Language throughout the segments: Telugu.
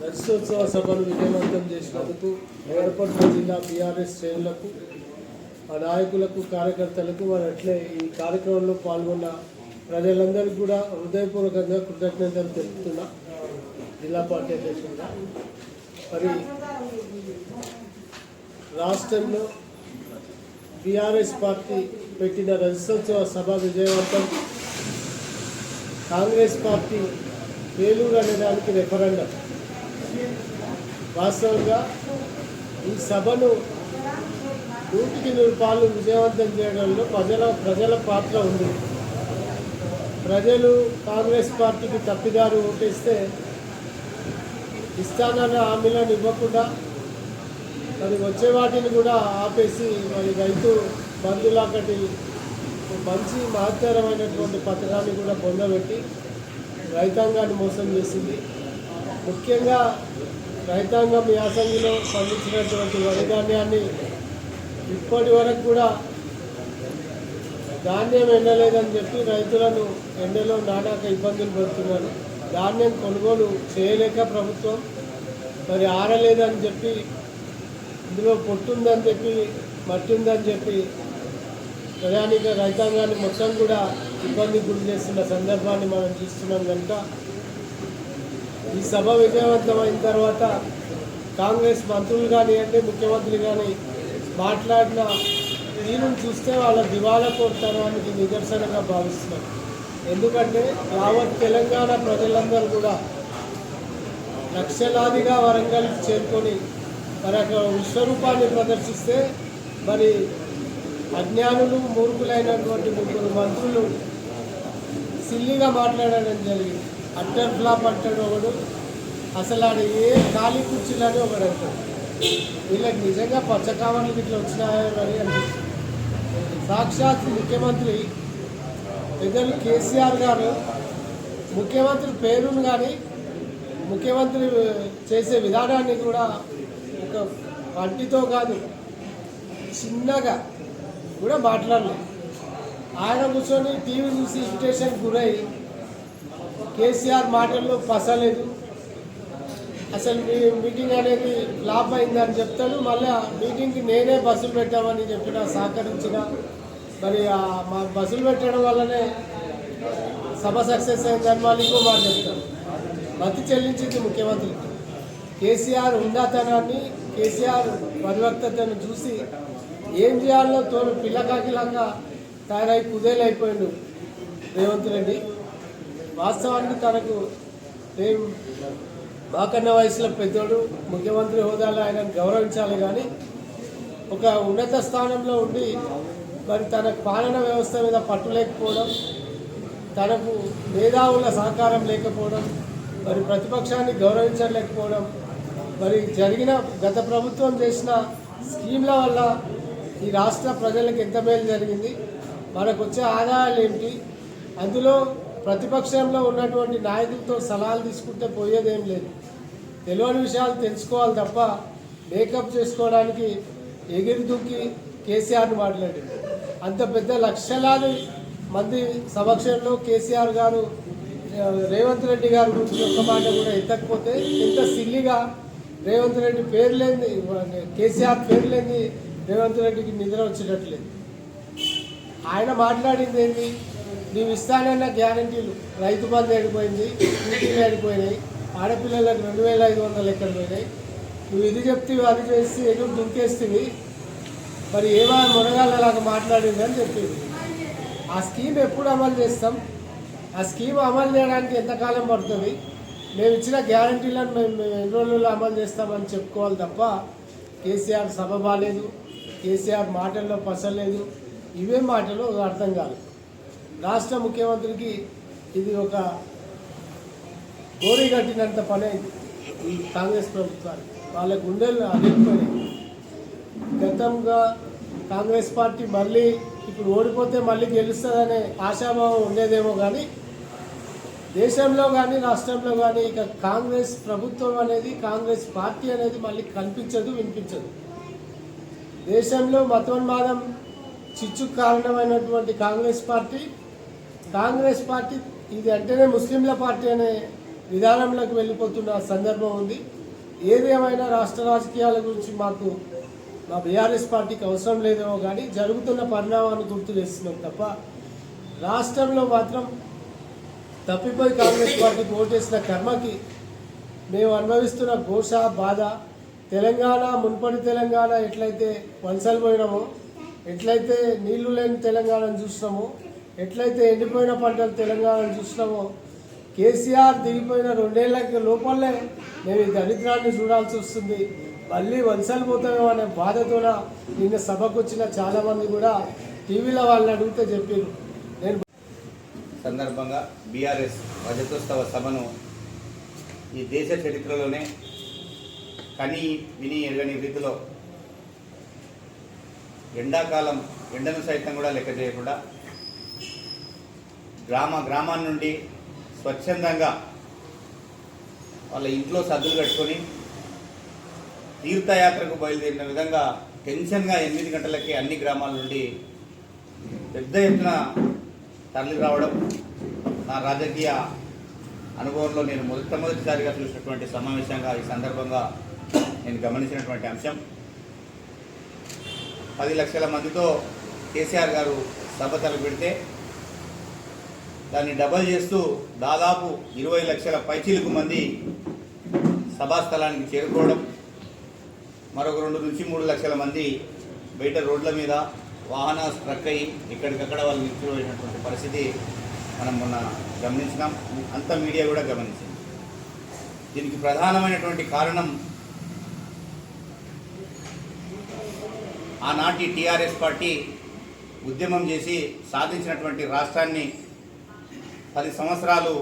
దర్శోత్సవ సభను విజయవంతం చేసినందుకు నగరపట్ల జిల్లా బీఆర్ఎస్ శ్రేణులకు ఆ నాయకులకు కార్యకర్తలకు వారు అట్లే ఈ కార్యక్రమంలో పాల్గొన్న ప్రజలందరికీ కూడా హృదయపూర్వకంగా కృతజ్ఞతలు తెలుపుతున్నా. జిల్లా పార్టీ అధ్యక్షుడిగా. మరి రాష్ట్రంలో బీఆర్ఎస్ పార్టీ పెట్టిన రజతోత్సవ సభ విజయవంతం. కాంగ్రెస్ పార్టీ వేలూరు అనేదానికి రెఫరెండం. వాస్తవంగా ఈ సభను నూటికి నూరు పాలు విజయవంతం చేయడంలో ప్రజల ప్రజల పాత్ర ఉంది. ప్రజలు కాంగ్రెస్ పార్టీకి తప్పిదారు ఓటేస్తే ఇస్తానన్న హామీలను ఇవ్వకుండా మరి వచ్చే వాటిని కూడా ఆపేసి మరి రైతు బంధులాకటి మంచి మహత్తరమైనటువంటి పథకాన్ని కూడా పొందబెట్టి రైతాంగాన్ని మోసం చేసింది. ముఖ్యంగా రైతాంగం యాసంగిలో పండించినటువంటి వరి ధాన్యాన్ని ఇప్పటి వరకు కూడా ధాన్యం ఎండలేదని చెప్పి రైతులను ఎండలో నానాక ఇబ్బందులు పడుతున్నారు. ధాన్యం కొనుగోలు చేయలేక ప్రభుత్వం మరి ఆరలేదని చెప్పి ఇందులో పొట్టుందని చెప్పి మట్టిందని చెప్పి ప్రధానిక రైతాంగాన్ని మొత్తం కూడా ఇబ్బంది గురి చేస్తున్న సందర్భాన్ని మనం చూస్తున్నాం కనుక ఈ సభ విజయవంతమైన తర్వాత కాంగ్రెస్ మంత్రులు కానివ్వండి ముఖ్యమంత్రి కానీ మాట్లాడిన తీరును చూస్తే వాళ్ళ దివాలా కోరుతనానికి నిదర్శనంగా భావిస్తున్నాం. ఎందుకంటే యావత్ తెలంగాణ ప్రజలందరూ కూడా లక్షలాదిగా వరంగల్ చేరుకొని మరి అక్కడ విశ్వరూపాన్ని ప్రదర్శిస్తే మరి అజ్ఞానులు మూర్ఖులైనటువంటి ముగ్గురు మంత్రులు సిల్లిగా మాట్లాడడం జరిగింది. అట్టర్ ఫ్లాప్ అంటాడు ఒకడు. అసలు ఆడ ఏ ఖాళీ కుర్చీలని ఒకడు అంటాడు. వీళ్ళకి నిజంగా పచ్చకామర్లు ఇట్లా వచ్చినాయని అని. అనిపిస్తుంది సాక్షాత్ ముఖ్యమంత్రి పెద్దలు కేసీఆర్ గారు ముఖ్యమంత్రి పేరును కానీ ముఖ్యమంత్రి చేసే విధానాన్ని కూడా ఒక పంటితో కాదు చిన్నగా కూడా మాట్లాడలేదు ఆయన కూర్చొని టీవీ చూసి ఇరిటేషన్ గురై కేసీఆర్ మాటల్లో పసలేదు. అసలు మీ మీటింగ్ అనేది ఫ్లాప్ అయిందని చెప్తాడు. మళ్ళీ మీటింగ్కి నేనే బస్సులు పెట్టామని చెప్పిన సహకరించిన మరి మా బస్సులు పెట్టడం వల్లనే సభ సక్సెస్ అయిందని వాళ్ళు ఇంకో మాట చెప్తాను మతి చెల్లించింది ముఖ్యమంత్రి. కేసీఆర్ ఉందాతనాన్ని కేసీఆర్ పరివర్తతను చూసి ఏం చేయాలో తోలు పిల్లకాకిలంగా తయారై కుదేలైపోయిండు రేవంత్ రెడ్డి. వాస్తవానికి తనకు ఏం మాకన్న వయసులో పెద్దోడు ముఖ్యమంత్రి హోదాలో ఆయన గౌరవించాలి కానీ ఒక ఉన్నత స్థానంలో ఉండి మరి తన పాలన వ్యవస్థ మీద పట్టు లేకపోవడం తనకు మేధావుల సహకారం లేకపోవడం మరి ప్రతిపక్షాన్ని గౌరవించలేకపోవడం మరి జరిగిన గత ప్రభుత్వం చేసిన స్కీమ్ల వల్ల ఈ రాష్ట్ర ప్రజలకు ఎంత మేలు జరిగింది? మనకు వచ్చే ఆదాయాలు ఏమిటి అందులో ప్రతిపక్షంలో ఉన్నటువంటి నాయకులతో సలహాలు తీసుకుంటే పోయేదేం లేదు. తెలియని విషయాలు తెలుసుకోవాలి తప్ప మేకప్ చేసుకోవడానికి ఎగిరి దూకి కేసీఆర్ని మాట్లాడింది అంత పెద్ద లక్షలాది మంది సమక్షంలో కేసీఆర్ గారు రేవంత్ రెడ్డి గారి గురించి ఒక్క మాట కూడా ఎత్తకపోతే ఇంత సిల్లిగా రేవంత్ రెడ్డి పేరు లేని కేసీఆర్ పేరు లేని రేవంత్ రెడ్డికి నిద్ర వచ్చేటట్లేదు. ఆయన మాట్లాడింది ఏంటి నీవు ఇస్తానన్న గ్యారంటీలు. రైతు బంధు ఏడిపోయింది స్కూటీలు ఏడిపోయినాయి ఆడపిల్లలకు రెండు వేల ఐదు వందలు ఎక్కడ పోయినాయి? నువ్వు ఇది చెప్తే అది చేసి ఎటు దుంకేస్తుంది. మరి ఏమో మునగాళ్ళలాగా మాట్లాడింది అని చెప్పింది. ఆ స్కీమ్ ఎప్పుడు అమలు చేస్తాం? ఆ స్కీమ్ అమలు చేయడానికి ఎంతకాలం పడుతుంది? మేము ఇచ్చిన గ్యారంటీలను మేము మేము ఎన్ని రోజుల్లో అమలు చేస్తామని చెప్పుకోవాలి తప్ప కేసీఆర్ సభ బాగాలేదు కేసీఆర్ మాటల్లో పసలేదు. ఇవే మాటలు అర్థం కాదు. రాష్ట్ర ముఖ్యమంత్రికి ఇది ఒక గోరి కట్టినంత పని ఈ కాంగ్రెస్ ప్రభుత్వానికి వాళ్ళ గుండెలు అదిరిపోయినాయి గతంగా కాంగ్రెస్ పార్టీ మళ్ళీ ఇప్పుడు ఓడిపోతే మళ్ళీ గెలుస్తుందనే ఆశాభావం ఉండేదేమో కానీ దేశంలో కానీ రాష్ట్రంలో కానీ ఇక కాంగ్రెస్ ప్రభుత్వం అనేది కాంగ్రెస్ పార్టీ అనేది మళ్ళీ కనిపించదు వినిపించదు. దేశంలో మతోన్మాదం చిచ్చు కారణమైనటువంటి కాంగ్రెస్ పార్టీ. కాంగ్రెస్ పార్టీ ఇది అంటేనే ముస్లింల పార్టీ అనే విధానంలోకి వెళ్ళిపోతున్న సందర్భం ఉంది. ఏదేమైనా రాష్ట్ర రాజకీయాల గురించి మాకు మా బీఆర్ఎస్ పార్టీకి అవసరం లేదేమో కానీ జరుగుతున్న పరిణామాన్ని గుర్తు చేస్తున్నాం తప్ప రాష్ట్రంలో మాత్రం తప్పిపోయి కాంగ్రెస్ పార్టీకి ఓటేసిన కర్మకి మేము అనుభవిస్తున్న ఘోష బాధ తెలంగాణ మున్పటి తెలంగాణ ఎట్లయితే వలసలు పోయినామో ఎట్లయితే నీళ్ళు లేని తెలంగాణను చూసినామో ఎట్లయితే ఎండిపోయిన పంటలు తెలంగాణను చూసినామో కేసీఆర్ దిగిపోయిన రెండేళ్ళ లోపలే నేను ఈ దరిద్రాన్ని చూడాల్సి వస్తుంది. మళ్ళీ వలసలు పోతామేమో అనే బాధతోన నిన్న సభకు వచ్చిన చాలామంది కూడా టీవీలో వాళ్ళని అడిగితే చెప్పారు నేను సందర్భంగా బీఆర్ఎస్ రజతోత్సవ సభను ఈ దేశ చరిత్రలోనే కని విని ఎరగని రీతిలో ఎండాకాలం ఎండను సైతం కూడా లెక్క చేయకుండా గ్రామ గ్రామాల నుండి స్వచ్ఛందంగా వాళ్ళ ఇంట్లో సద్దులు కట్టుకొని తీర్థయాత్రకు బయలుదేరిన విధంగా టెన్షన్గా ఎనిమిది గంటలకి అన్ని గ్రామాల నుండి పెద్ద ఎత్తున తరలి రావడం నా రాజకీయ అనుభవంలో నేను మొట్టమొదటిసారిగా చూసినటువంటి సమావేశంగా ఈ సందర్భంగా నేను గమనించినటువంటి అంశం. పది లక్షల మందితో కేసీఆర్ గారు సభ తలపెడితే దాన్ని డబల్ చేస్తూ దాదాపు ఇరవై లక్షల పైచీలకు మంది సభాస్థలానికి చేరుకోవడం మరొక రెండు నుంచి మూడు లక్షల మంది బయట రోడ్ల మీద వాహనాలు స్ట్రక్ అయ్యి ఎక్కడికక్కడ వాళ్ళు నిలిచిపోయినటువంటి పరిస్థితి మనం మొన్న గమనించినాం. అంత మీడియా కూడా గమనించింది. దీనికి ప్రధానమైనటువంటి కారణం ఆనాటి టీఆర్ఎస్ పార్టీ ఉద్యమం చేసి సాధించినటువంటి రాష్ట్రాన్ని పది సంవత్సరాలు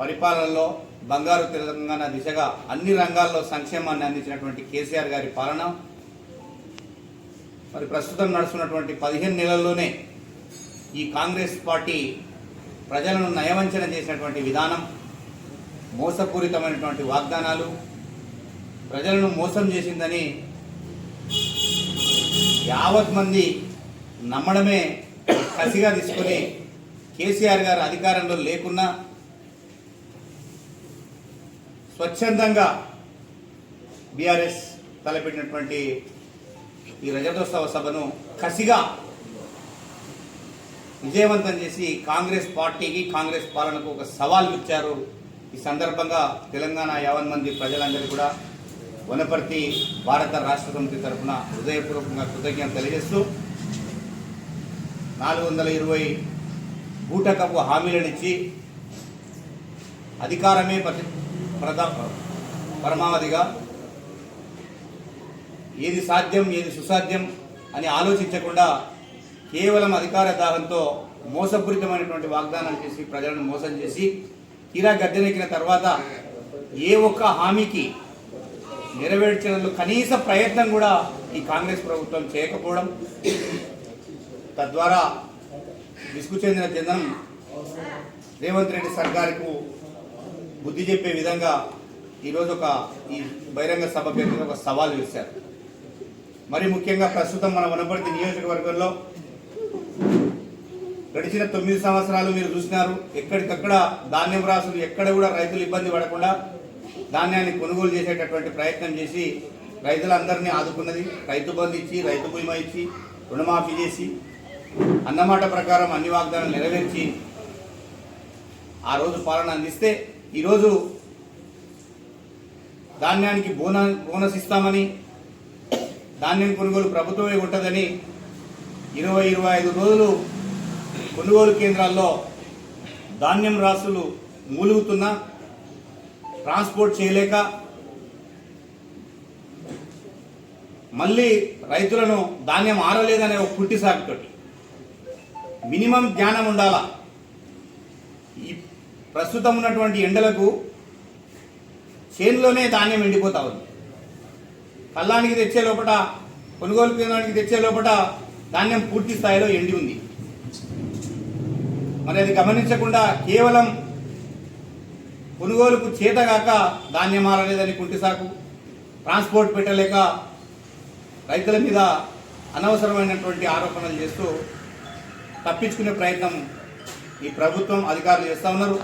పరిపాలనలో బంగారు తెలంగాణ దిశగా అన్ని రంగాల్లో సంక్షేమాన్ని అందించినటువంటి కేసీఆర్ గారి పాలన. మరి ప్రస్తుతం నడుస్తున్నటువంటి పదిహేను నెలల్లోనే ఈ కాంగ్రెస్ పార్టీ ప్రజలను నయవంచన చేసినటువంటి విధానం మోసపూరితమైనటువంటి వాగ్దానాలు ప్రజలను మోసం చేసిందని యావత్ మంది నమ్మడమే కసిగా తీసుకుని కేసీఆర్ గారు అధికారంలో లేకున్నా స్వచ్ఛందంగా బీఆర్ఎస్ తలపెట్టినటువంటి ఈ రజతోత్సవ సభను కసిగా విజయవంతం చేసి కాంగ్రెస్ పార్టీకి కాంగ్రెస్ పాలనకు ఒక సవాల్ ఇచ్చారు ఈ సందర్భంగా తెలంగాణ యావన్ మంది ప్రజలందరూ కూడా వనపర్తి భారత రాష్ట్ర సమితి తరఫున హృదయపూర్వకంగా కృతజ్ఞత తెలియజేస్తూ నాలుగు వందల ఇరవై బూటకపు హామీలనిచ్చి అధికారమే ప్రతి ప్రధా పరమావధిగా ఏది సాధ్యం ఏది సుసాధ్యం అని ఆలోచించకుండా కేవలం అధికార దాహంతో మోసపూరితమైనటువంటి వాగ్దానం చేసి ప్రజలను మోసం చేసి తీరా గద్దెనెక్కిన తర్వాత ఏ ఒక్క హామీకి నెరవేర్చడంలో కనీస ప్రయత్నం కూడా ఈ కాంగ్రెస్ ప్రభుత్వం చేయకపోవడం తద్వారా విసుగు చెందిన జనం రేవంత్ రెడ్డి సర్కారుకు బుద్ధి చెప్పే విధంగా ఈరోజు ఒక ఈ బహిరంగ సభ పేరు ఒక సవాల్ వేశారు. మరి ముఖ్యంగా ప్రస్తుతం మన వనపర్తి నియోజకవర్గంలో గడిచిన తొమ్మిది సంవత్సరాలు మీరు చూసినారు ఎక్కడికక్కడ ధాన్యం రాసులు ఎక్కడ కూడా రైతులు ఇబ్బంది పడకుండా ధాన్యాన్ని కొనుగోలు చేసేటటువంటి ప్రయత్నం చేసి రైతులందరినీ ఆదుకున్నది. రైతు బంధు ఇచ్చి రైతు బీమా ఇచ్చి రుణమాఫీ చేసి అన్నమాట ప్రకారం అన్ని వాగ్దానాలు నెరవేర్చి ఆ రోజు పాలన అందిస్తే ఈరోజు ధాన్యానికి బోన బోనస్ ఇస్తామని ధాన్యం కొనుగోలు ప్రభుత్వమే ఉంటుందని ఇరవై ఇరవై ఐదు రోజులు కొనుగోలు కేంద్రాల్లో ధాన్యం రాసులు మూలుగుతున్నా ట్రాన్స్పోర్ట్ చేయలేక మళ్ళీ రైతులను ధాన్యం ఆరలేదనే ఒక కుట్టి సాగుతోటి మినిమం జ్ఞానం ఉండాలా? ఈ ప్రస్తుతం ఉన్నటువంటి ఎండలకు చేనులోనే ధాన్యం ఎండిపోతా ఉంది. కళ్ళానికి తెచ్చే లోపల కొనుగోలు కేంద్రానికి తెచ్చే లోపల ధాన్యం పూర్తి స్థాయిలో ఎండి ఉంది. మరి అది గమనించకుండా కేవలం కొనుగోలుకు చేతగాక ధాన్యం మారలేదని కుంటి సాకు. ట్రాన్స్పోర్ట్ పెట్టలేక రైతుల మీద అనవసరమైనటువంటి ఆరోపణలు చేస్తూ తప్పించుకునే ప్రయత్నం ఈ ప్రభుత్వం అధికారులు చేస్తూ ఉన్నారు.